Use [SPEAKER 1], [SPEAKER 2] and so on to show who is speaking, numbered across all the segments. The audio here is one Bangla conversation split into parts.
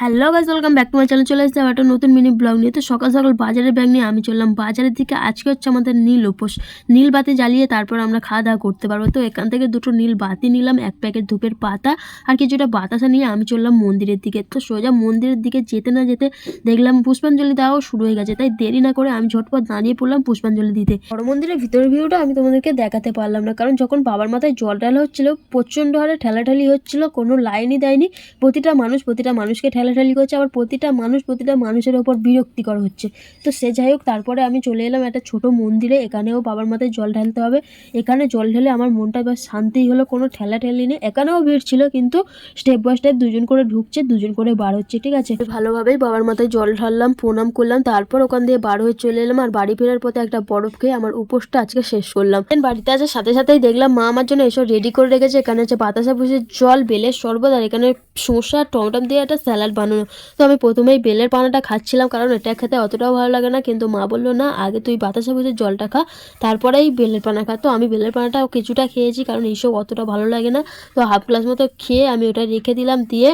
[SPEAKER 1] Hello guys welcome back to my channel চলে এসেছে একটা নতুন মিনি ব্লগ নিয়ে। তো সকাল সকাল বাজারের ব্যাগ নিয়ে আমি চললাম। বাজারের দিকে আজকে হচ্ছে আমাদের নীল উপোস। নীল বাতি জ্বালিয়ে তারপর আমরা খাওয়া দাওয়া করতে পারব। তো এখান থেকে দুটো নীল বাতি নিলাম, এক প্যাকেট ধূপের পাতা আর কিছুটা বাতাসা নিয়ে আমি চললাম মন্দিরের দিকে। তো সোজা মন্দিরের দিকে যেতে না যেতে দেখলাম পুষ্পাঞ্জলি দেওয়াও শুরু হয়ে গেছে। তাই দেরি না করে আমি ঝটপট দাঁড়িয়ে পড়লাম পুষ্পাঞ্জলি দিতে। বড় মন্দিরের ভিতরের ভিউটা আমি তোমাদেরকে দেখাতে পারলাম না। কারণ যখন বাবার মাথায় জল ঢালা হচ্ছিল, প্রচণ্ড হারে ঠেলাঠালি হচ্ছিল, কোনো লাইনই দেয়নি। প্রতিটা মানুষ প্রতিটা মানুষকে ঠেলাঠালি করছে, আবার প্রতিটা মানুষ প্রতিটা মানুষের ওপর বিরক্তিকর হচ্ছে। তো সে যাই হোক, তারপরে আমি চলে এলাম একটা ছোট মন্দিরে, এখানেও বাবার মাথায় জল ঢালতে হবে। এখানে জল ঢেলে আমার মনটা এবার শান্তি হলো, কোনো ঠেলাঠেলি নেই। এখানেও ভিড় ছিল, কিন্তু স্টেপ বাই স্টেপ দুজন করে ঢুকছে, দুজন করে বার হচ্ছে, ঠিক আছে? ভালোভাবেই বাবার মাথায় জল ঢাললাম, প্রণাম করলাম, তারপর ওখান দিয়ে বার হয়ে চলে এলাম আর বাড়ি ফেরার পথে একটা বরফ খেয়ে আমার উপোসটা আজকে শেষ করলাম। বাড়িতে আসার সাথে সাথেই দেখলাম মা আমার জন্য এসব রেডি করে রেখেছে। এখানে হচ্ছে বাতাসা, ভুষের জল, বেলের শরবত আর এখানে শসা, টমটম দিয়ে একটা স্যালাড বানানো। তো আমি প্রথমেই বেলের পানাটা খাচ্ছিলাম, কারণ এটা খেতে অতটাও ভালো লাগে না। কিন্তু মা বলল, না, আগে তুই বাতাসা ভুষের জলটা খা। তারপরেই বেলের পানা খা। তো আমি বেলের পানাটাও কিছুটা খেয়েছি, কারণ এইসব অতটা ভালো লাগে না। তো হাফ গ্লাস মতো খেয়ে আমি ওটা রেখে দিলাম, দিয়ে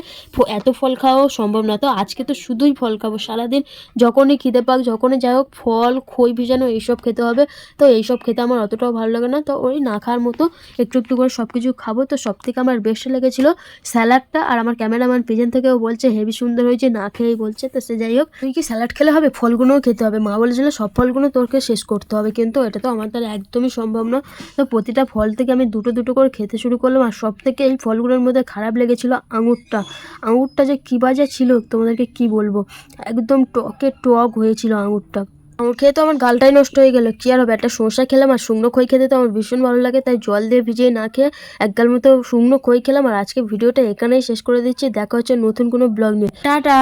[SPEAKER 1] এত ফল খাওয়াও সম্ভব না। তো আজকে তো শুধুই ফল খাব সারাদিন। যখনই খিদে পাক, যখনই যাই হোক, ফল, খই ভিজানো এইসব খেতে হবে। তো এইসব খেতে আমার অতটাও ভালো লাগে না। তো ওই না খাওয়ার মতো একটু একটু করে সব কিছু খাব। তো সব থেকে আমার বেস্ট লেগেছিলো স্যালাডটা, আর আমার ক্যামেরাম্যান পেছন থেকেও বলছে, হেভি সুন্দর হয়েছে, না খেয়েই বলছে। তো সে যাই হোক, তুই কি স্যালাড খেলে হবে? ফলগুলোও খেতে হবে। মা বলেছিল, সব ফলগুলো তোরকে শেষ করতে হবে। কিন্তু এটা তো আমার দ্বারা একদমই সম্ভব না তো প্রতিটা ফল থেকে আমি দুটো দুটো করে খেতে শুরু করলাম। আর সব থেকে এই ফলগুলোর মধ্যে খারাপ লেগেছিল আঙুরটা। আঙুরটা যে কী বাজে ছিল, তোমাদেরকে কি বলব? একদম টকে টক হয়েছিল আঙুরটা। আঙুর খেয়ে তো আমার গালটাই নষ্ট হয়ে গেল। কি আর হবে? একটা শসা খেলাম আর শুকনো খই খেতে তো আমার ভীষণ ভালো লাগে, তাই জল দিয়ে ভিজিয়ে না খেয়ে এক গাল মতো শুকনো খই খেলাম। আর আজকে ভিডিওটা এখানেই শেষ করে দিচ্ছি। দেখা হচ্ছে নতুন কোনো ব্লগ নিয়ে। টাটা!